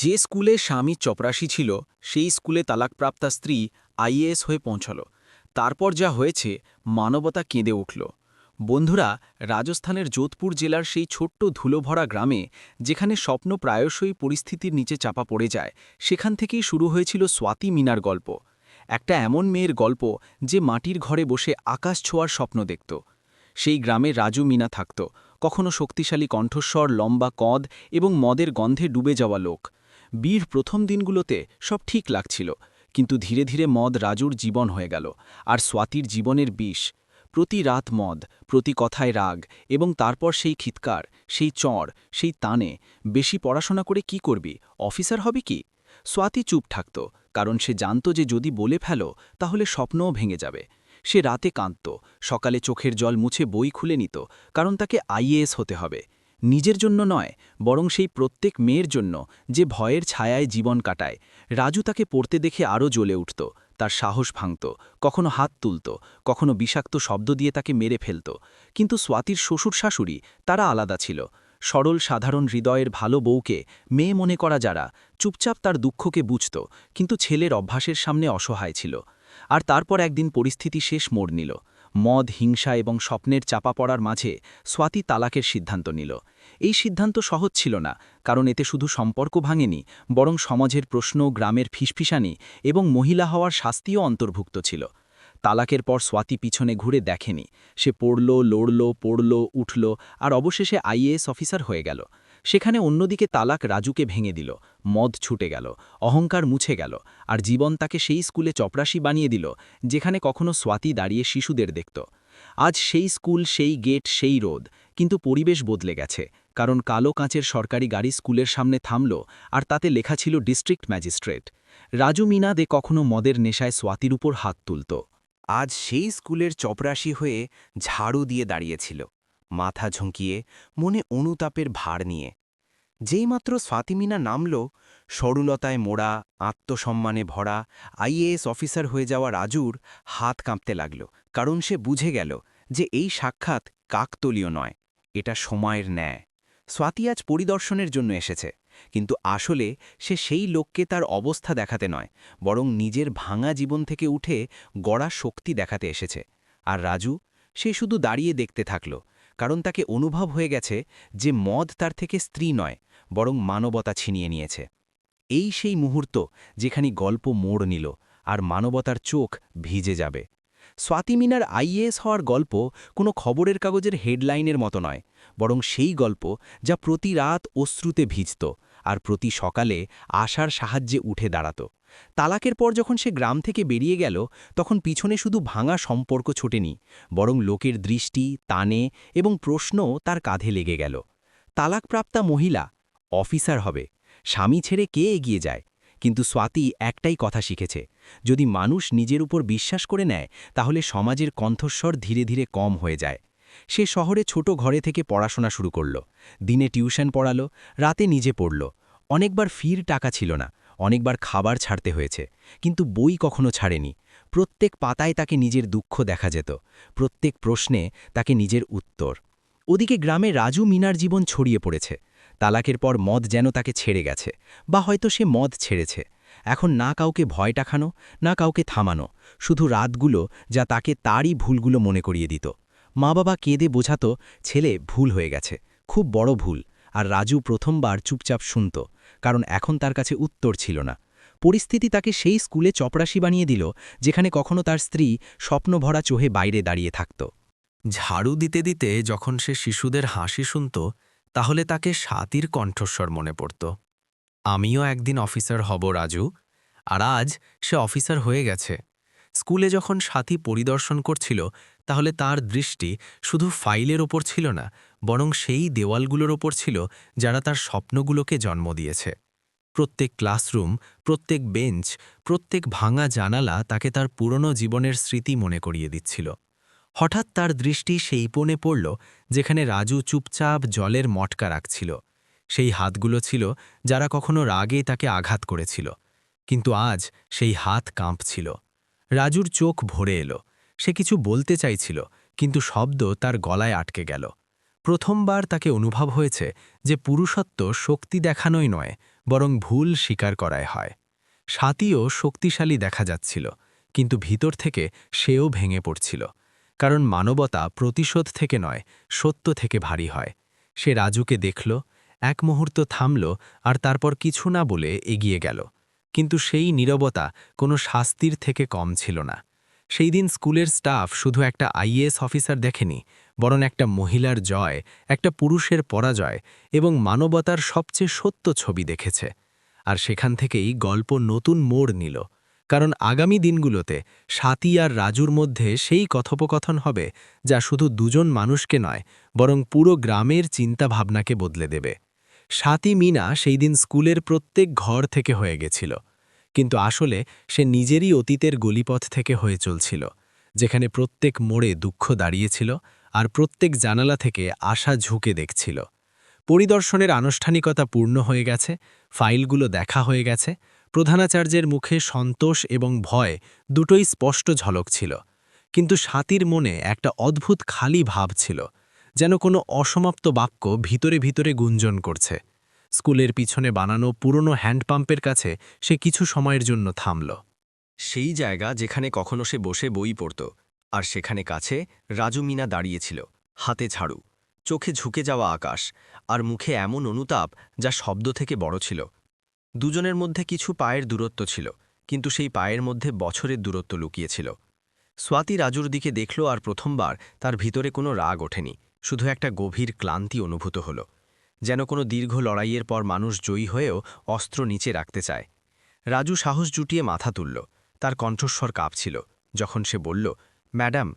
যে স্কুলে স্বামী চপরাশি ছিল, সেই স্কুলে তালাকপ্রাপ্তা স্ত্রী আইএএস হয়ে পৌঁছল। তারপর যা হয়েছে, মানবতা কেঁদে উঠল। বন্ধুরা, রাজস্থানের যোধপুর জেলার সেই ছোট্ট ধুলোভরা গ্রামে, যেখানে স্বপ্ন প্রায়শই পরিস্থিতির নিচে চাপা পড়ে যায়, সেখান থেকেই শুরু হয়েছিল স্বাতি মিনার গল্প। একটা এমন মেয়ের গল্প যে মাটির ঘরে বসে আকাশ ছোঁয়ার স্বপ্ন দেখত। সেই গ্রামে রাজু মিনা থাকত, কখনো শক্তিশালী কণ্ঠস্বর, লম্বা কদ এবং মদের গন্ধে ডুবে যাওয়া লোক। বীর প্রথম দিনগুলোতে সব ঠিক লাগছিল, কিন্তু ধীরে ধীরে মদ রাজুর জীবন হয়ে গেল, আর স্বাতির জীবনের বিষ। প্রতি রাত মদ, প্রতি কথায় রাগ, এবং তারপর সেই খিৎকার, সেই চড় সেই তানে, বেশি পড়াশোনা করে কি করবি, অফিসার হবে কি? স্বাতি চুপ থাকত, কারণ সে জানত যে যদি বলে ফেলো, তাহলে স্বপ্নও ভেঙে যাবে। সে রাতে কাঁদত, সকালে চোখের জল মুছে বই খুলে নিত, কারণ তাকে আইএএস হতে হবে। নিজের জন্য নয়, বরং সেই প্রত্যেক মেয়ের জন্য যে ভয়ের ছায়ায় জীবন কাটায়। রাজু তাকে পড়তে দেখে আরও জ্বলে উঠত, তার সাহস ভাঙত, কখনো হাত তুলত, কখনো বিষাক্ত শব্দ দিয়ে তাকে মেরে ফেলত। কিন্তু স্বাতির শ্বশুর শাশুড়ি তারা আলাদা ছিল। সরল, সাধারণ হৃদয়ের ভালো বউকে মেয়ে মনে করা যারা চুপচাপ তার দুঃখকে বুঝত, কিন্তু ছেলের অভ্যাসের সামনে অসহায় ছিল। আর তারপর একদিন পরিস্থিতি শেষ মোড় নিল। মদ, হিংসা এবং স্বপ্নের চাপা পড়ার মাঝে স্বাতি তালাকের সিদ্ধান্ত নিল। এই সিদ্ধান্ত সহজ ছিল না, কারণ এতে শুধু সম্পর্ক ভাঙেনি, বরং সমাজের প্রশ্ন, গ্রামের ফিসফিসানি এবং মহিলা হওয়ার শাস্তিও অন্তর্ভুক্ত ছিল। তালাকের পর স্বাতি পিছনে ঘুরে দেখেনি। সে পড়ল, লড়ল, পড়ল, উঠল, আর অবশেষে আইএএস অফিসার হয়ে গেল। সেখানে অন্যদিকে তালাক রাজুকে ভেঙে দিল, মদ ছুটে গেল, অহংকার মুছে গেল, আর জীবন তাকে সেই স্কুলে চপরাশি বানিয়ে দিল, যেখানে কখনো স্বাতি দাঁড়িয়ে শিশুদের দেখত। আজ সেই স্কুল, সেই গেট, সেই রোদ, কিন্তু পরিবেশ বদলে গেছে, কারণ কালো কাঁচের সরকারি গাড়ি স্কুলের সামনে থামল, আর তাতে লেখা ছিল ডিস্ট্রিক্ট ম্যাজিস্ট্রেট। রাজু মিনা দে কখনো মদের নেশায় স্বাতির উপর হাত তুলত। আজ সেই স্কুলের চপরাশি হয়ে ঝাড়ু দিয়ে দাঁড়িয়েছিল, মাথা ঝুঁকিয়ে, মনে অনুতাপের ভার নিয়ে। যেইমাত্র স্বাতিমিনা নামল, সরুলতায় মোড়া, আত্মসম্মানে ভরা, আইএএস অফিসার হয়ে যাওয়া রাজুর হাত কাঁপতে লাগল, কারণ সে বুঝে গেল যে এই সাক্ষাৎ কাকতলীয় নয়, এটা সময়ের ন্যায়। স্বাতি আজ পরিদর্শনের জন্য এসেছে, কিন্তু আসলে সে সেই লোককে তার অবস্থা দেখাতে নয়, বরং নিজের ভাঙা জীবন থেকে উঠে গড়া শক্তি দেখাতে এসেছে। আর রাজু, সে শুধু দাঁড়িয়ে দেখতে থাকল, কারণ তাকে অনুভব হয়ে গেছে যে মদ তার থেকে স্ত্রী নয় বরং মানবতা ছিনিয়ে নিয়েছে। এই সেই মুহূর্ত যেখানে গল্প মোড় নিল আর মানবতার চোখ ভিজে যাবে। স্বাতি মিনার আইএএস হওয়ার গল্প কোনো খবরের কাগজের হেডলাইনের মতো নয়, বরং সেই গল্প যা প্রতি রাত অশ্রুতে ভিজত আর প্রতি সকালে আশার সাহায্যে উঠে দাঁড়াত। তালাকের পর যখন সে গ্রাম থেকে বেরিয়ে গেল, তখন পিছনে শুধু ভাঙা সম্পর্ক ছোটেনি, বরং লোকের দৃষ্টি, তানে এবং প্রশ্ন তার কাঁধে লেগে গেল। তালাকপ্রাপ্তা মহিলা অফিসার হবে। স্বামী ছেড়ে কে এগিয়ে যায়? কিন্তু স্বাতি একটাই কথা শিখেছে, যদি মানুষ নিজের উপর বিশ্বাস করে নেয়, তাহলে সমাজের কণ্ঠস্বর ধীরে ধীরে কম হয়ে যায়। সে শহরে ছোট ঘরে থেকে পড়াশোনা শুরু করল, দিনে টিউশন পড়ালো, রাতে নিজে পড়ল। অনেকবার ফির টাকা ছিল না, অনেকবার খাবার ছাড়তে হয়েছে, কিন্তু বই কখনো ছাড়েনি। প্রত্যেক পাতায় তাকে নিজের দুঃখ দেখা যেত, প্রত্যেক প্রশ্নে তাকে নিজের উত্তর। ওদিকে গ্রামে রাজু মিনার জীবন ছড়িয়ে পড়েছে তালাকের পর মদ যেন তাকে ছেড়ে গেছে, বা হয়তো সে মদ ছেড়েছে। এখন না কাউকে ভয় টাখানো না কাউকে থামানো, শুধু রাতগুলো যা তাকে তারই ভুলগুলো মনে করিয়ে দিত। মা বাবা কেঁদে বোঝাতো, ছেলে, ভুল হয়ে গেছে, খুব বড় ভুল। আর রাজু প্রথমবার চুপচাপ শুনত, কারণ এখন তার কাছে উত্তর ছিল না। পরিস্থিতি তাকে সেই স্কুলে চপরাশি বানিয়ে দিল, যেখানে কখনো তার স্ত্রী স্বপ্নভরা চোহে বাইরে দাঁড়িয়ে থাকত। ঝাড়ু দিতে দিতে যখন সে শিশুদের হাসি শুনত তাহলে তাকে সাতির কণ্ঠস্বর মনে পড়ত। আমিও একদিন অফিসার হব, রাজু। আর আজ সে অফিসার হয়ে গেছে। স্কুলে যখন সাথী পরিদর্শন করছিল, তাহলে তার দৃষ্টি শুধু ফাইলের ওপর ছিল না, বরং সেই দেওয়ালগুলোর ওপর ছিল, যারা তার স্বপ্নগুলোকে জন্ম দিয়েছে। প্রত্যেক ক্লাসরুম, প্রত্যেক বেঞ্চ, প্রত্যেক ভাঙা জানালা তাকে তার পুরনো জীবনের স্মৃতি মনে করিয়ে দিচ্ছিল। হঠাৎ তার দৃষ্টি সেই পণে পড়ল যেখানে রাজু চুপচাপ জলের মটকা রাখছিল। সেই হাতগুলো ছিল যারা কখনো রাগে তাকে আঘাত করেছিল, কিন্তু আজ সেই হাত কাঁপছিল। রাজুর চোখ ভরে এলো। সে কিছু বলতে চাইছিল, কিন্তু শব্দ তার গলায় আটকে গেল। প্রথমবার তাকে অনুভব হয়েছে যে পুরুষত্ব শক্তি দেখানোই নয়, বরং ভুল স্বীকার করায় হয়। সাতিও শক্তিশালী দেখা যাচ্ছিল, কিন্তু ভিতর থেকে সেও ভেঙে পড়ছিল। কারণ মানবতা প্রতিশোধ থেকে নয়, সত্য থেকে ভারী হয়। সে রাজুকে দেখল, এক মুহূর্ত থামল আর তারপর কিছু না বলে এগিয়ে গেল। কিন্তু সেই নীরবতা কোনো শাস্তির থেকে কম ছিল না। সেই দিন স্কুলের স্টাফ শুধু একটা আইএএস অফিসার দেখেনি, বরং একটা মহিলার জয়, একটা পুরুষের পরাজয় এবং মানবতার সবচেয়ে সত্য ছবি দেখেছে। আর সেখান থেকেই গল্প নতুন মোড় নিল। কারণ আগামী দিনগুলোতে সাতি আর রাজুর মধ্যে সেই কথোপকথন হবে যা শুধু দুজন মানুষকে নয়, বরং পুরো গ্রামের চিন্তাভাবনাকে বদলে দেবে। সাতি মিনা সেই দিন স্কুলের প্রত্যেক ঘর থেকে হয়ে গেছিল, কিন্তু আসলে সে নিজেরই অতীতের গলিপথ থেকে হয়ে চলছিল, যেখানে প্রত্যেক মোড়ে দুঃখ দাঁড়িয়েছিল আর প্রত্যেক জানালা থেকে আশা ঝুঁকে দেখছিল। পরিদর্শনের আনুষ্ঠানিকতা পূর্ণ হয়ে গেছে, ফাইলগুলো দেখা হয়ে গেছে প্রধানাচার্যের মুখে সন্তোষ এবং ভয় দুটোই স্পষ্ট ঝলক ছিল, কিন্তু সাতির মনে একটা অদ্ভুত খালি ভাব ছিল, যেন কোনো অসমাপ্ত বাক্য ভিতরে ভিতরে গুঞ্জন করছে। স্কুলের পিছনে বানানো পুরনো হ্যান্ডপাম্পের কাছে সে কিছু সময়ের জন্য থামল। সেই জায়গা যেখানে কখনো সে বসে বই পড়ত, আর সেখানে কাছে রাজু মিনা দাঁড়িয়েছিল, হাতে ঝাড়ু, চোখে ঝুঁকে যাওয়া আকাশ, আর মুখে এমন অনুতাপ যা শব্দ থেকে বড় ছিল। দুজনের মধ্যে কিছু পায়ের দূরত্ব ছিল, কিন্তু সেই পায়ের মধ্যে বছরের দূরত্ব লুকিয়েছিল। স্বাতি রাজুর দিকে দেখল আর প্রথমবার তার ভিতরে কোনো রাগ ওঠেনি, শুধু একটা গভীর ক্লান্তি অনুভূত হল, যেন কোনো দীর্ঘ লড়াইয়ের পর মানুষ জয়ী হয়েও অস্ত্র নিচে রাখতে চায়। রাজু সাহস জুটিয়ে মাথা তুলল, তার কণ্ঠস্বর কাঁপছিল, যখন সে বলল, ম্যাডাম,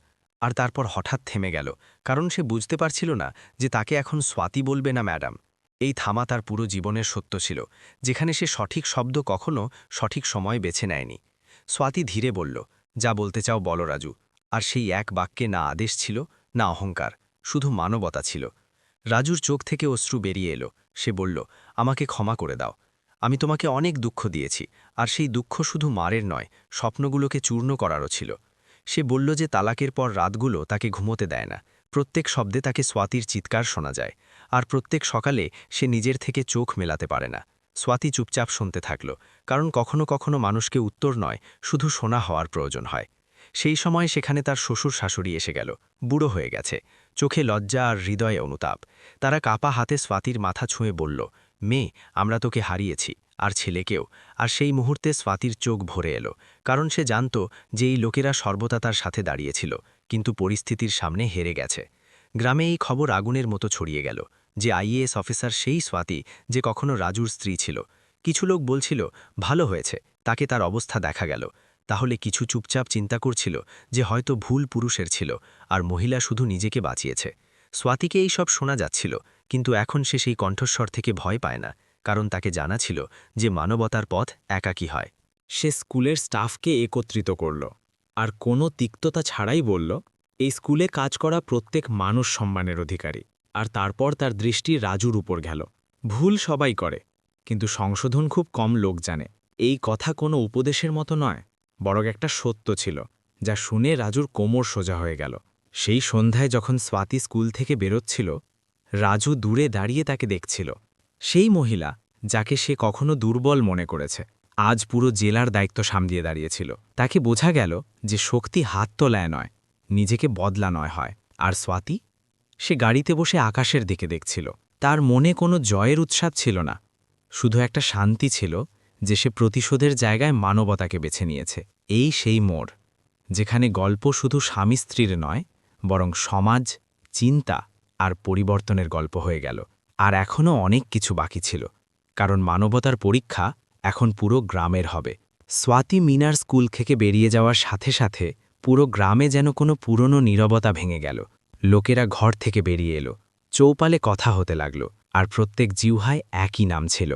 আর তারপর হঠাৎ থেমে গেল, কারণ সে বুঝতে পারছিল না যে তাকে এখন স্বাতি বলবে না ম্যাডাম। এই থামা তার পুরো জীবনের সত্য ছিল, যেখানে সে সঠিক শব্দ কখনো সঠিক সময় বেছে নেয়নি। স্বাতি ধীরে বলল, যা বলতে চাও বলো রাজু। আর সেই এক বাক্যে না আদেশ ছিল, না অহংকার, শুধু মানবতা ছিল। রাজুর চোখ থেকে অশ্রু বেরিয়ে এলো। সে বলল, আমাকে ক্ষমা করে দাও। আমি তোমাকে অনেক দুঃখ দিয়েছি, আর সেই দুঃখ শুধু মারের নয়, স্বপ্নগুলোকে চূর্ণ করারও ছিল। সে বলল যে তালাকের পর রাতগুলো তাকে ঘুমোতে দেয় না। প্রত্যেক শব্দে তাকে স্বাতির চিৎকার শোনা যায়। আর প্রত্যেক সকালে সে নিজের থেকে চোখ মেলাতে পারে না। স্বাতি চুপচাপ শুনতে থাকল, কারণ কখনো কখনো মানুষকে উত্তর নয়, শুধু শোনা হওয়ার প্রয়োজন হয়। সেই সময় সেখানে তার শ্বশুর শাশুড়ি এসে গেল, বুড়ো হয়ে গেছে। চোখে লজ্জা আর হৃদয়ে অনুতাপ। তারা কাপা হাতে স্বাতির মাথা ছুঁয়ে বলল মেয়ে আমরা তোকে হারিয়েছি, আর ছেলেকেও আর সেই মুহূর্তে স্বাতির চোখ ভরে এলো, কারণ সে জানত যে এই লোকেরা সর্বদা তার সাথে দাঁড়িয়েছিল, কিন্তু পরিস্থিতির সামনে হেরে গেছে। গ্রামে এই খবর আগুনের মতো ছড়িয়ে গেল। যে আইএএস অফিসার সেই স্বাতি, যে কখনো রাজুর স্ত্রী ছিল। কিছু লোক বলছিল, ভালো হয়েছে, তাকে তার অবস্থা দেখা গেল। তাহলে কিছু চুপচাপ চিন্তা করছিল যে হয়তো ভুল পুরুষের ছিল, আর মহিলা শুধু নিজেকে বাঁচিয়েছে। স্বাতিকে এই সব শোনা যাচ্ছিল, কিন্তু এখন সে সেই কণ্ঠস্বর থেকে ভয় পায় না, কারণ তাকে জানা ছিল যে মানবতার পথ একাকী হয়। সে স্কুলের স্টাফকে একত্রিত করল, আর কোনো তিক্ততা ছাড়াই বলল, এই স্কুলে কাজ করা প্রত্যেক মানুষ সম্মানের অধিকারী। আর তারপর তার দৃষ্টি রাজুর উপর গেল। ভুল সবাই করে, কিন্তু সংশোধন খুব কম লোক জানে। এই কথা কোনো উপদেশের মতো নয়, বরং একটা সত্য ছিল, যা শুনে রাজুর কোমর সোজা হয়ে গেল। সেই সন্ধ্যায় যখন স্বাতি স্কুল থেকে বেরোচ্ছিল, রাজু দূরে দাঁড়িয়ে তাকে দেখছিল। সেই মহিলা, যাকে সে কখনো দুর্বল মনে করেছে, আজ পুরো জেলার দায়িত্ব সামলিয়ে দাঁড়িয়েছিল। তাকে বোঝা গেল যে শক্তি হাত তোলায় নয়, নিজেকে বদলা নয় হয়। আর স্বাতি? সে গাড়িতে বসে আকাশের দিকে দেখছিল। তার মনে কোনো জয়ের উৎসাদ ছিল না। শুধু একটা শান্তি ছিল যে সে প্রতিশোধের জায়গায় মানবতাকে বেছে নিয়েছে। এই সেই মোড়, যেখানে গল্প শুধু স্বামী স্ত্রীর নয়, বরং সমাজ, চিন্তা আর পরিবর্তনের গল্প হয়ে গেল। আর এখনও অনেক কিছু বাকি ছিল, কারণ মানবতার পরীক্ষা এখন পুরো গ্রামের হবে। স্বাতি মিনার স্কুল থেকে বেরিয়ে যাওয়ার সাথে সাথে পুরো গ্রামে যেন কোনো পুরনো নীরবতা ভেঙে গেল। লোকেরা ঘর থেকে বেরিয়ে এলো। চৌপালে কথা হতে লাগল, আর প্রত্যেক জিউহায় একই নাম ছিল।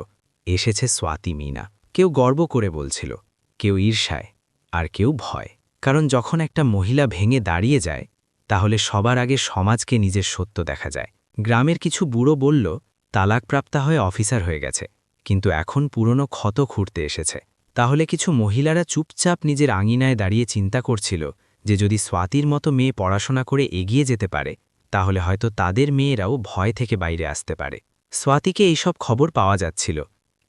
এসেছে স্বাতি মিনা। কেউ গর্ব করে বলছিল, কেউ ঈর্ষায়, আর কেউ ভয়। কারণ যখন একটা মহিলা ভেঙে দাঁড়িয়ে যায়, তাহলে সবার আগে সমাজকে নিজের সত্য দেখা যায়। গ্রামের কিছু বুড়ো বলল, তালাকপ্রাপ্তা হয়ে অফিসার হয়ে গেছে, কিন্তু এখন পুরনো ক্ষত খুঁড়তে এসেছে। তাহলে কিছু মহিলারা চুপচাপ নিজের আঙিনায় দাঁড়িয়ে চিন্তা করছিল যে যদি স্বাতির মতো মেয়ে পড়াশোনা করে এগিয়ে যেতে পারে, তাহলে হয়তো তাদের মেয়েরাও ভয় থেকে বাইরে আসতে পারে। স্বাতিকে এইসব খবর পাওয়া যাচ্ছিল,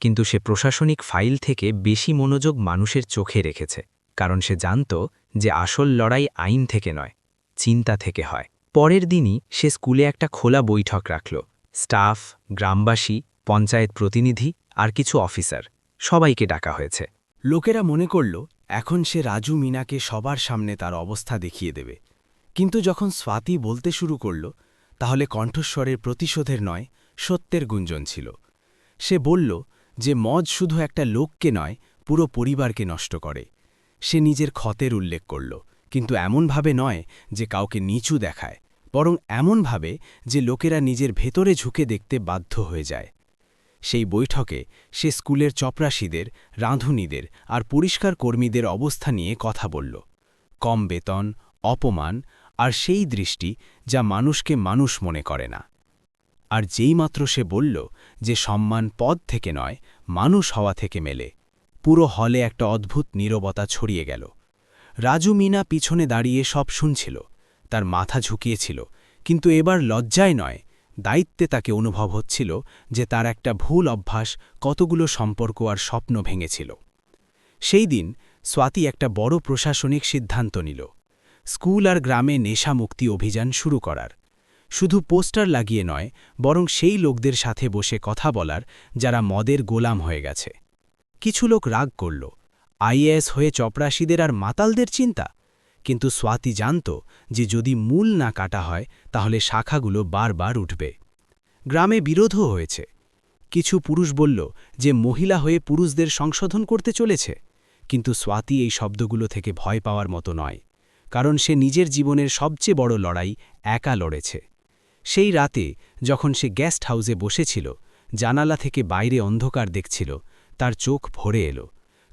কিন্তু সে প্রশাসনিক ফাইল থেকে বেশি মনোযোগ মানুষের চোখে রেখেছে, কারণ সে জানত যে আসল লড়াই আইন থেকে নয়, চিন্তা থেকে হয়। পরের দিনই সে স্কুলে একটা খোলা বৈঠক রাখল, স্টাফ, গ্রামবাসী, পঞ্চায়েত প্রতিনিধি আর কিছু অফিসার, সবাইকে ডাকা হয়েছে। লোকেরা মনে করল, এখন সে রাজু মিনাকে সবার সামনে তার অবস্থা দেখিয়ে দেবে। কিন্তু যখন স্বাতি বলতে শুরু করল, তাহলে কণ্ঠস্বরের প্রতিশোধের নয়, সত্যের গুঞ্জন ছিল। সে বলল যে মদ শুধু একটা লোককে নয়, পুরো পরিবারকে নষ্ট করে। সে নিজের ক্ষতের উল্লেখ করল, কিন্তু এমনভাবে নয় যে কাউকে নিচু দেখায়, বরং এমনভাবে যে লোকেরা নিজের ভেতরে ঝুঁকে দেখতে বাধ্য হয়ে যায়। সেই বৈঠকে সে স্কুলের চপরাশিদের, রাঁধুনিদের আর পরিষ্কার কর্মীদের অবস্থা নিয়ে কথা বলল। কম বেতন, অপমান আর সেই দৃষ্টি যা মানুষকে মানুষ মনে করে না। আর যেইমাত্র সে বলল যে সম্মান পদ থেকে নয়, মানুষ হওয়া থেকে মেলে, পুরো হলে একটা অদ্ভুত নীরবতা ছড়িয়ে গেল। রাজু মিনা পিছনে দাঁড়িয়ে সব শুনছিল, তার মাথা ঝুঁকিয়েছিল, কিন্তু এবার লজ্জায় নয় দায়িত্বে তাকে অনুভব হচ্ছিল যে তার একটা ভুল অভ্যাস কতগুলো সম্পর্ক আর স্বপ্ন ভেঙেছিল। সেই দিন স্বাতি একটা বড় প্রশাসনিক সিদ্ধান্ত নিল। স্কুল আর গ্রামে নেশা মুক্তি অভিযান শুরু করার। শুধু পোস্টার লাগিয়ে নয়, বরং সেই লোকদের সাথে বসে কথা বলার, যারা মদের গোলাম হয়ে গেছে। কিছু লোক রাগ করল। আইএএস হয়ে চপরাশিদের আর মাতালদের চিন্তা? কিন্তু স্বাতি জানত যে যদি মূল না কাটা হয়, তাহলে শাখাগুলো বারবার উঠবে। গ্রামে বিরোধও হয়েছে। কিছু পুরুষ বলল যে মহিলা হয়ে পুরুষদের সংশোধন করতে চলেছে, কিন্তু স্বাতি এই শব্দগুলো থেকে ভয় পাওয়ার মতো নয়, কারণ সে নিজের জীবনের সবচেয়ে বড় লড়াই একা লড়েছে। সেই রাতে যখন সে গেস্ট হাউসে বসেছিল, জানালা থেকে বাইরে অন্ধকার দেখছিল, তার চোখ ভরে এলো।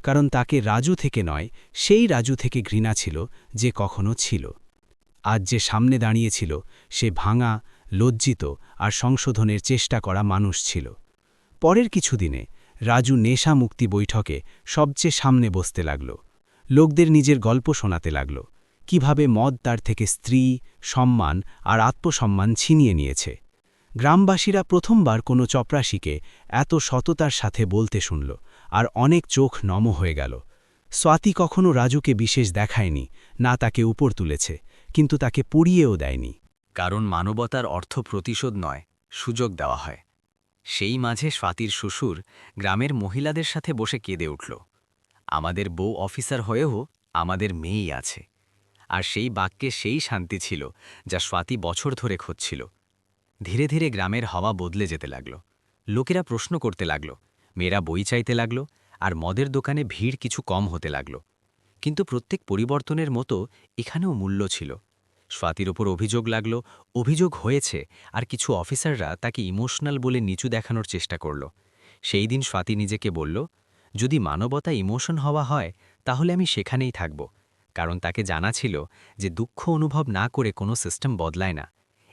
কারণ তাকে রাজু থেকে নয়, সেই রাজু থেকে ঘৃণা ছিল যে কখনো ছিল। আজ যে সামনে দাঁড়িয়েছিল, সে ভাঙা, লজ্জিত আর সংশোধনের চেষ্টা করা মানুষ ছিল। পরের কিছুদিনে রাজু নেশা মুক্তি বৈঠকে সবচেয়ে সামনে বসতে লাগল। লোকদের নিজের গল্প শোনাতে লাগল। কীভাবে মদ তার থেকে স্ত্রী, সম্মান আর আত্মসম্মান ছিনিয়ে নিয়েছে। গ্রামবাসীরা প্রথমবার কোনো চপরাশিকে এত সততার সাথে বলতে শুনল। আর অনেক চোখ নম হয়ে গেল। স্বাতি কখনো রাজুকে বিশেষ দেখায়নি, না তাকে উপর তুলেছে, কিন্তু তাকে পুড়িয়েও দেয়নি। কারণ মানবতার অর্থ প্রতিশোধ নয়, সুযোগ দেওয়া হয়। সেই মাঝে স্বাতির শ্বশুর গ্রামের মহিলাদের সাথে বসে কেঁদে উঠল। আমাদের বউ অফিসার হয়েও আমাদের মেয়েই আছে। আর সেই বাক্যে সেই শান্তি ছিল যা স্বাতি বছর ধরে খুঁজছিল। ধীরে ধীরে গ্রামের হাওয়া বদলে যেতে লাগল। লোকেরা প্রশ্ন করতে লাগল মেয়েরা বই চাইতে লাগল আর মদের দোকানে ভিড় কিছু কম হতে লাগল। কিন্তু প্রত্যেক পরিবর্তনের মতো এখানেও মূল্য ছিল। স্বাতির ওপর অভিযোগ লাগল, অভিযোগ হয়েছে আর কিছু অফিসাররা তাকে ইমোশনাল বলে নিচু দেখানোর চেষ্টা করল। সেই দিন স্বাতি নিজেকে বলল, যদি মানবতা ইমোশন হওয়া হয়, তাহলে আমি সেখানেই থাকব। কারণ তাকে জানা ছিল যে দুঃখ অনুভব না করে কোনো সিস্টেম বদলায় না।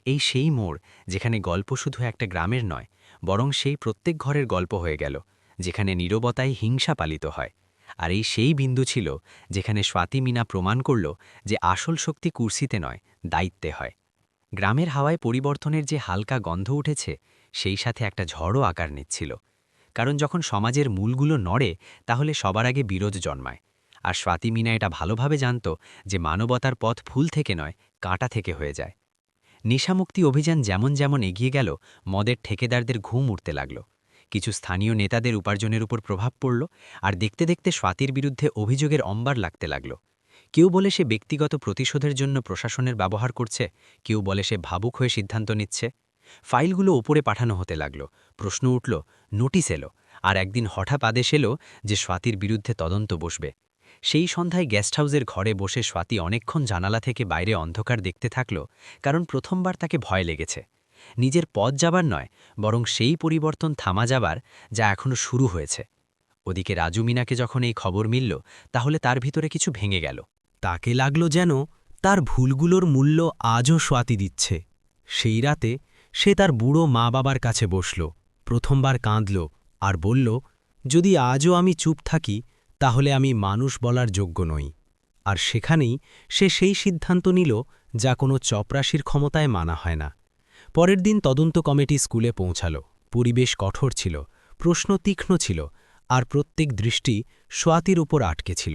এই সেই মোড় যেখানে গল্প শুধু একটা গ্রামের নয়, বরং সেই প্রত্যেক ঘরের গল্প হয়ে গেল। যেখানে নীরবতায় হিংসা পালিত হয়। আর এই সেই বিন্দু ছিল যেখানে স্বাতি মিনা প্রমাণ করল যে আসল শক্তি কুর্সিতে নয়, দায়িত্বে হয়। গ্রামের হাওয়ায় পরিবর্তনের যে হালকা গন্ধ উঠেছে, সেই সাথে একটা ঝড়ও আকার নিচ্ছিল। কারণ যখন সমাজের মূলগুলো নড়ে, তাহলে সবার আগে বিরোধ জন্মায়। আর স্বাতি মিনা এটা ভালোভাবে জানত যে মানবতার পথ ফুল থেকে নয়, কাঁটা থেকে হয়ে যায়। নেশামুক্তি অভিযান যেমন যেমন এগিয়ে গেল, মদের ঠেকেদারদের ঘুম উঠতে লাগল। কিছু স্থানীয় নেতাদের উপার্জনের উপর প্রভাব পড়ল আর দেখতে দেখতে স্বাতির বিরুদ্ধে অভিযোগের অম্বার লাগতে লাগল। কেউ বলে সে ব্যক্তিগত প্রতিশোধের জন্য প্রশাসনের ব্যবহার করছে, কেউ বলে সে ভাবুক হয়ে সিদ্ধান্ত নিচ্ছে। ফাইলগুলো ওপরে পাঠানো হতে লাগল, প্রশ্ন উঠল, নোটিশ এলো? আর একদিন হঠাৎ আদেশ এলো যে স্বাতির বিরুদ্ধে তদন্ত বসবে। সেই সন্ধ্যায় গেস্ট হাউসের ঘরে বসে স্বাতি অনেকক্ষণ জানালা থেকে বাইরে অন্ধকার দেখতে থাকল, কারণ প্রথমবার তাকে ভয় লেগেছে। নিজের পথ যাবার নয়, বরং সেই পরিবর্তন থামা যাবার যা এখনও শুরু হয়েছে। ওদিকে রাজু মিনাকে যখন এই খবর মিলল, তাহলে তার ভিতরে কিছু ভেঙে গেল। তাকে লাগল যেন তার ভুলগুলোর মূল্য আজও স্বাতি দিচ্ছে। সেই রাতে সে তার বুড়ো মা বাবার কাছে বসল, প্রথমবার কাঁদল আর বলল, যদি আজও আমি চুপ থাকি, তাহলে আমি মানুষ বলার যোগ্য নই। আর সেখানেই সে সেই সিদ্ধান্ত নিল, যা কোনো চপরাশির ক্ষমতায় মানা হয় না। পরের দিন তদন্ত কমিটি স্কুলে পৌঁছাল। পরিবেশ কঠোর ছিল, প্রশ্ন তীক্ষ্ণ ছিল, আর প্রত্যেক দৃষ্টি সোয়াতির উপর আটকে ছিল।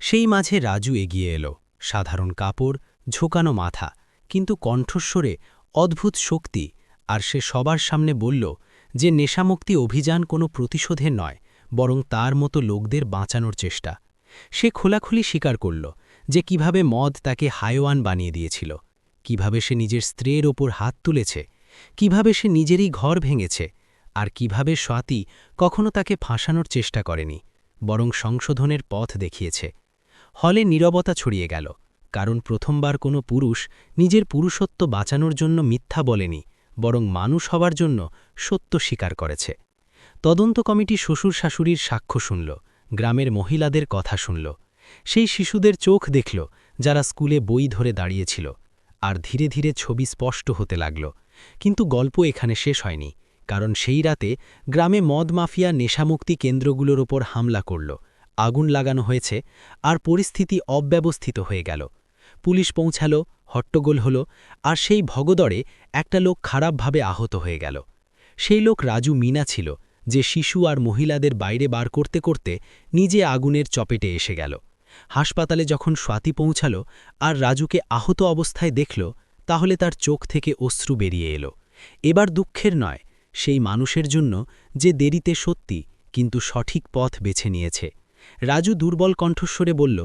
সেই মাঝে রাজু এগিয়ে এলো, সাধারণ কাপড়, ঝোকানো মাথা, কিন্তু কণ্ঠস্বরে অদ্ভুত শক্তি, আর সে সবার সামনে বলল যে নেশামুক্তি অভিযান কোনো প্রতিশোধের নয়, বরং তার মতো লোকদের বাঁচানোর চেষ্টা। সে খোলাখুলি স্বীকার করল যে কীভাবে মদ তাকে হায়োয়ান বানিয়ে দিয়েছিল। কীভাবে সে নিজের স্ত্রীর ওপর হাত তুলেছে, কীভাবে সে নিজেরই ঘর ভেঙেছে, আর কীভাবে স্বাতি কখনো তাকে ফাঁসানোর চেষ্টা করেনি, বরং সংশোধনের পথ দেখিয়েছে। হলে নীরবতা ছড়িয়ে গেল, কারণ প্রথমবার কোনো পুরুষ নিজের পুরুষত্ব বাঁচানোর জন্য মিথ্যা বলেনি, বরং মানুষ হবার জন্য সত্য স্বীকার করেছে। তদন্ত কমিটি শ্বশুর শাশুড়ির সাক্ষ্য শুনল, গ্রামের মহিলাদের কথা শুনল, সেই শিশুদের চোখ দেখল, যারা স্কুলে বই ধরে দাঁড়িয়েছিল। আর ধীরে ধীরে ছবি স্পষ্ট হতে লাগল। কিন্তু গল্প এখানে শেষ হয়নি, কারণ সেই রাতে গ্রামে মদ মাফিয়া নেশামুক্তি কেন্দ্রগুলোর ওপর হামলা করল, আগুন লাগানো হয়েছে আর পরিস্থিতি অব্যবস্থিত হয়ে গেল। পুলিশ পৌঁছাল, হট্টগোল হল আর সেই ভগদড়ে একটা লোক খারাপভাবে আহত হয়ে গেল। সেই লোক রাজু মিনা ছিল, যে শিশু আর মহিলাদের বাইরে বার করতে করতে নিজে আগুনের চপেটে এসে গেল। হাসপাতালে যখন স্বাতি পৌঁছাল আর রাজুকে আহত অবস্থায় দেখল, তাহলে তার চোখ থেকে অশ্রু বেরিয়ে এলো। এবার দুঃখের নয়, সেই মানুষের জন্য যে দেরিতে সত্যি, কিন্তু সঠিক পথ বেছে নিয়েছে। রাজু দুর্বল কণ্ঠস্বরে বলল,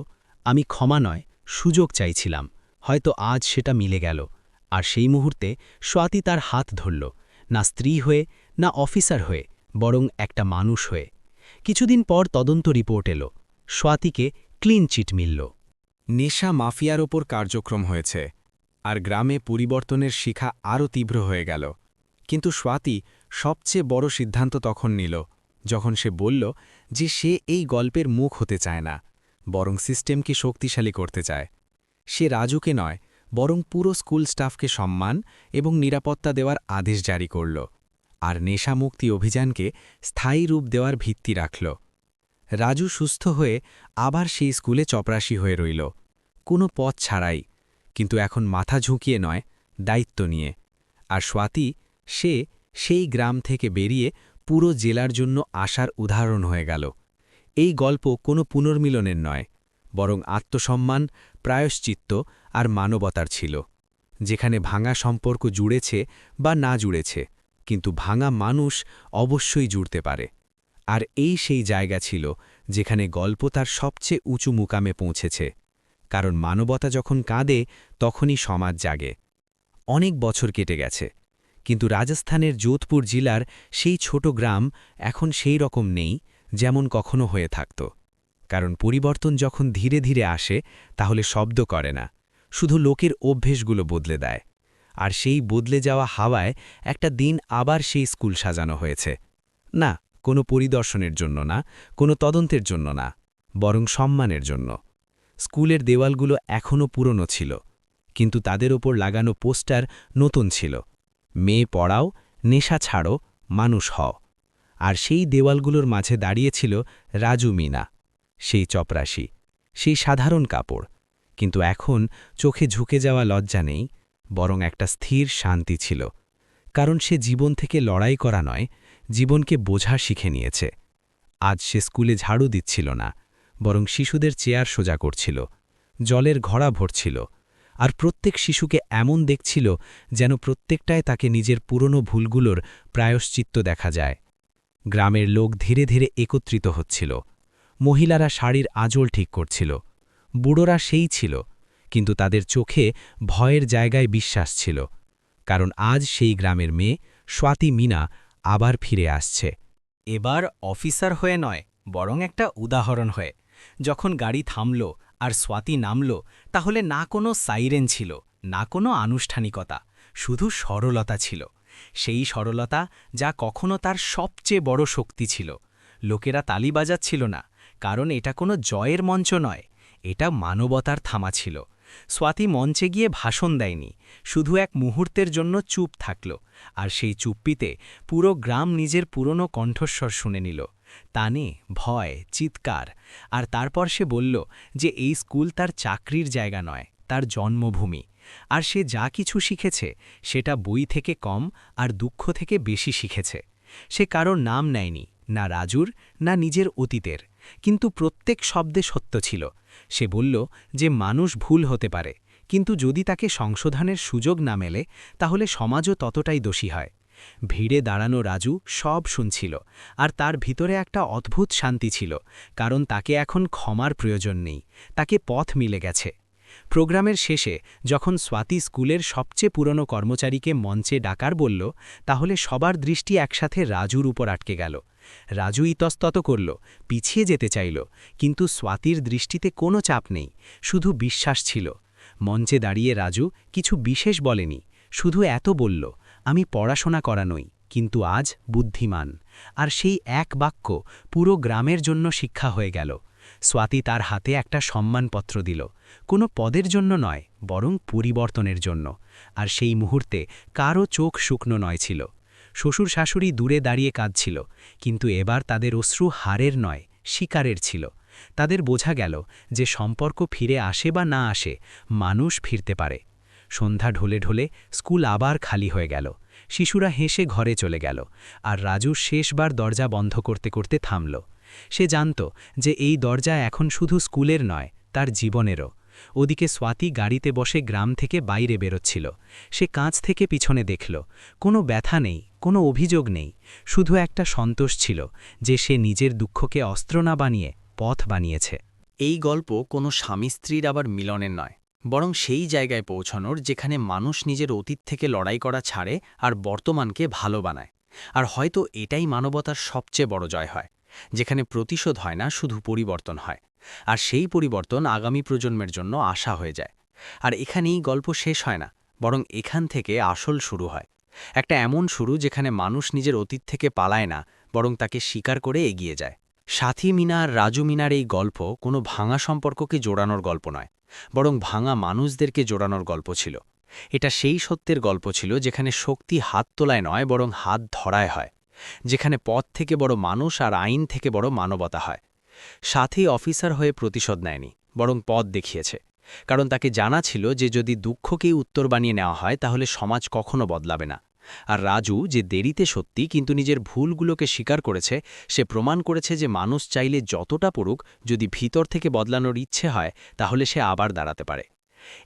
আমি ক্ষমা নয়, সুযোগ চাইছিলাম। হয়তো আজ সেটা মিলে গেল। আর সেই মুহূর্তে স্বাতি তার হাত ধরল, না স্ত্রী হয়ে, না অফিসার হয়ে, বরং একটা মানুষ হয়ে। কিছুদিন পর তদন্ত রিপোর্ট এলো। স্বাতিকে ক্লিন চিট মিলল। নেশা মাফিয়ার ওপর কার্যক্রম হয়েছে, আর গ্রামে পরিবর্তনের শিখা আরও তীব্র হয়ে গেল। কিন্তু স্বাতি সবচেয়ে বড় সিদ্ধান্ত তখন নিল, যখন সে বলল যে সে এই গল্পের মুখ হতে চায় না, বরং সিস্টেমকে শক্তিশালী করতে চায়। সে রাজুকে নয়, বরং পুরো স্কুল স্টাফকে সম্মান এবং নিরাপত্তা দেওয়ার আদেশ জারি করল, আর নেশামুক্তি অভিযানকে স্থায়ী রূপ দেওয়ার ভিত্তি রাখল। রাজু সুস্থ হয়ে আবার সেই স্কুলে চপরাশি হয়ে রইল। কোনো পথ ছাড়াই, কিন্তু এখন মাথা ঝুঁকিয়ে নয়, দায়িত্ব নিয়ে। আর স্বাতি, সে সেই গ্রাম থেকে বেরিয়ে পুরো জেলার জন্য আশার উদাহরণ হয়ে গেল। এই গল্প কোনো পুনর্মিলনের নয়, বরং আত্মসম্মান, প্রায়শ্চিত্ত আর মানবতার ছিল, যেখানে ভাঙা সম্পর্ক জুড়েছে বা না জুড়েছে, কিন্তু ভাঙা মানুষ অবশ্যই জুড়তে পারে। আর এই সেই জায়গা ছিল যেখানে গল্প তার সবচেয়ে উঁচু মুকামে পৌঁছেছে, কারণ মানবতা যখন কাঁদে, তখনই সমাজ জাগে। অনেক বছর কেটে গেছে, কিন্তু রাজস্থানের যোধপুর জেলার সেই ছোট গ্রাম এখন সেই রকম নেই যেমন কখনো হয়ে থাকত, কারণ পরিবর্তন যখন ধীরে ধীরে আসে, তাহলে শব্দ করে না, শুধু লোকের অভ্যেসগুলো বদলে দেয়। আর সেই বদলে যাওয়া হাওয়ায় একটা দিন আবার সেই স্কুল সাজানো হয়েছে। না কোনো পরিদর্শনের জন্য না, কোনো তদন্তের জন্য না, বরং সম্মানের জন্য। স্কুলের দেওয়ালগুলো এখনও পুরনো ছিল, কিন্তু তাদের ওপর লাগানো পোস্টার নতুন ছিল। মেয়ে পড়াও, নেশা ছাড়ো, মানুষ হও। আর সেই দেওয়ালগুলোর মাঝে দাঁড়িয়েছিল রাজু মিনা, সেই চপরাশি, সেই সাধারণ কাপড়। কিন্তু এখন চোখে ঝুঁকে যাওয়া লজ্জা নেই, বরং একটা স্থির শান্তি ছিল, কারণ সে জীবন থেকে লড়াই করা নয় জীবনকে বোঝা শিখে নিয়েছে। আজ সে স্কুলে ঝাড়ু দিচ্ছিল না, বরং শিশুদের চেয়ার সোজা করছিল। জলের ঘড়া ভরছিল, আর প্রত্যেক শিশুকে এমন দেখছিল যেন প্রত্যেকটায় তাকে নিজের পুরনো ভুলগুলোর প্রায়শ্চিত্ত দেখা যায়। গ্রামের লোক ধীরে ধীরে একত্রিত হচ্ছিল। মহিলারা শাড়ির আঁচল ঠিক করছিল, বুড়োরা সেই ছিল, কিন্তু তাদের চোখে ভয়ের জায়গায় বিশ্বাস ছিল, কারণ আজ সেই গ্রামের মেয়ে স্বাতি মিনা আবার ফিরে আসছে। এবার অফিসার হয়ে নয়, বরং একটা উদাহরণ হয়ে। যখন গাড়ি থামল আর স্বাতি নামল, তাহলে না কোনো সাইরেন ছিল, না কোনো আনুষ্ঠানিকতা, শুধু সরলতা ছিল। সেই সরলতা যা কখনো তার সবচেয়ে বড় শক্তি ছিল। লোকেরা তালি বাজাচ্ছিল না, কারণ এটা কোনো জয়ের মঞ্চ নয়, এটা মানবতার থামা ছিল। স্বাতি মঞ্চে গিয়ে ভাষণ দেয়নি, শুধু এক মুহূর্তের জন্য চুপ থাকল, আর সেই চুপ্পিতে পুরো গ্রাম নিজের পুরনো কণ্ঠস্বর শুনে নিল। তানে ভয়, চিৎকার, আর তারপর সে বলল যে এই স্কুল তার চাকরির জায়গা নয়, তার জন্মভূমি। আর সে যা কিছু শিখেছে, সেটা বই থেকে কম আর দুঃখ থেকে বেশি শিখেছে। সে কারোর নাম নেয়নি, না রাজুর, না নিজের অতীতের। কিন্তু প্রত্যেক শব্দে সত্য ছিল। সে বলল যে মানুষ ভুল হতে পারে, কিন্তু যদি তাকে সংশোধনের সুযোগ না মেলে, তাহলে সমাজও ততটাই দোষী হয়। ভিড়ে দাঁড়ানো রাজু সব শুনছিল, আর তার ভিতরে একটা অদ্ভুত শান্তি ছিল, কারণ তাকে এখন ক্ষমার প্রয়োজন নেই, তাকে পথ মিলে গেছে। প্রোগ্রামের শেষে যখন স্বাতি স্কুলের সবচেয়ে পুরনো কর্মচারীকে মঞ্চে ডাকার বলল, তাহলে সবার দৃষ্টি একসাথে রাজুর উপর আটকে গেল। রাজু ইতস্তত করল, পিছিয়ে যেতে চাইল, কিন্তু স্বাতির দৃষ্টিতে কোনো চাপ নেই, শুধু বিশ্বাস ছিল। মঞ্চে দাঁড়িয়ে রাজু কিছু বিশেষ বলেনি, শুধু এত বলল, আমি পড়াশোনা করা নই, কিন্তু আজ বুদ্ধিমান। আর সেই এক বাক্য পুরো গ্রামের জন্য শিক্ষা হয়ে গেল। স্বাতি তার হাতে একটা সম্মানপত্র দিল, কোনো পদের জন্য নয়, বরং পরিবর্তনের জন্য। আর সেই মুহূর্তে কারও চোখ শুকনো নয় ছিল। শ্বশুর শাশুড়ি দূরে দাঁড়িয়ে কাঁদছিল, কিন্তু এবার তাদের অশ্রু হারের নয়, শিকারের ছিল। তাদের বোঝা গেল যে সম্পর্ক ফিরে আসে বা না আসে, মানুষ ফিরতে পারে। সন্ধ্যা ঢলে ঢলে স্কুল আবার খালি হয়ে গেল। শিশুরা হেসে ঘরে চলে গেল, আর রাজু শেষবার দরজা বন্ধ করতে করতে থামল। সে জানত যে এই দরজা এখন শুধু স্কুলের নয়, তার জীবনেরও। ওদিকে স্বাতি গাড়িতে বসে গ্রাম থেকে বাইরে বেরোচ্ছিল। সে কাঁচ থেকে পিছনে দেখল, কোনো ব্যথা নেই, কোনো অভিযোগ নেই, শুধু একটা সন্তোষ ছিল যে সে নিজের দুঃখকে অস্ত্র না বানিয়ে পথ বানিয়েছে। এই গল্প কোনো স্বামী স্ত্রীর আবার মিলনের নয়, বরং সেই জায়গায় পৌঁছানোর যেখানে মানুষ নিজের অতীত থেকে লড়াই করা ছাড়ে আর বর্তমানকে ভালো বানায়। আর হয়তো এটাই মানবতার সবচেয়ে বড় জয় হয়। যেখানে প্রতিশোধ হয় না, শুধু পরিবর্তন হয়। আর সেই পরিবর্তন আগামী প্রজন্মের জন্য আশা হয়ে যায়। আর এখানেই গল্প শেষ হয় না, বরং এখান থেকে আসল শুরু হয়। একটা এমন শুরু যেখানে মানুষ নিজের অতীত থেকে পালায় না, বরং তাকে স্বীকার করে এগিয়ে যায়। সাথী মিনা আর রাজু মিনার এই গল্প কোনো ভাঙা সম্পর্ককে জোড়ানোর গল্প নয়, বরং ভাঙা মানুষদেরকে জোড়ানোর গল্প ছিল। এটা সেই সত্যের গল্প ছিল যেখানে শক্তি হাত তোলায় নয়, বরং হাত ধরায় হয়। যেখানে পথ থেকে বড় মানুষ আর আইন থেকে বড় মানবতা হয়। সাথী অফিসার হয়ে প্রতিশোধ নেয়নি, বরং পথ দেখিয়েছে। কারণ তাকে জানা ছিল যে যদি দুঃখকেই উত্তর বানিয়ে নেওয়া হয়, তাহলে সমাজ কখনো বদলাবে না। আর রাজু যে দেরিতে সত্যি কিন্তু নিজের ভুলগুলোকে স্বীকার করেছে, সে প্রমাণ করেছে যে মানুষ চাইলে যতটা পড়ুক, যদি ভিতর থেকে বদলানোর ইচ্ছে হয়, তাহলে সে আবার দাঁড়াতে পারে।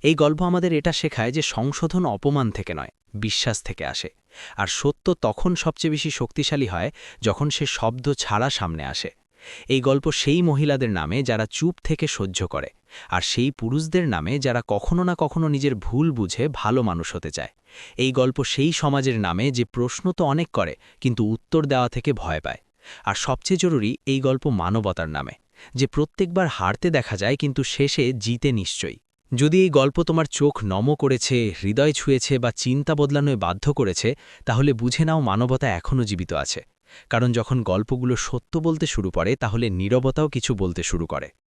এই গল্প আমাদের এটা শেখায় যে সংশোধন অপমান থেকে নয়, বিশ্বাস থেকে আসে। আর সত্য তখন সবচেয়ে বেশি শক্তিশালী হয় যখন সে শব্দ ছাড়া সামনে আসে। এই গল্প সেই মহিলাদের নামে যারা চুপ থেকে সহ্য করে, আর সেই পুরুষদের নামে যারা কখনো না কখনো নিজের ভুল বুঝে ভালো মানুষ হতে চায়। এই গল্প সেই সমাজের নামে যে প্রশ্ন তো অনেক করে, কিন্তু উত্তর দেওয়া থেকে ভয় পায়। আর সবচেয়ে জরুরি এই গল্প মানবতার নামে, যে প্রত্যেকবার হারতে দেখা যায় কিন্তু শেষে জিতে নিশ্চয়ই। যদি এই গল্প তোমার চোখ নম করেছে, হৃদয় ছুঁয়েছে বা চিন্তা বদলানোয় বাধ্য করেছে, তাহলে বুঝে নাও মানবতা এখনও জীবিত আছে। কারণ যখন গল্পগুলো সত্য বলতে শুরু করে, তাহলে নীরবতাও কিছু বলতে শুরু করে।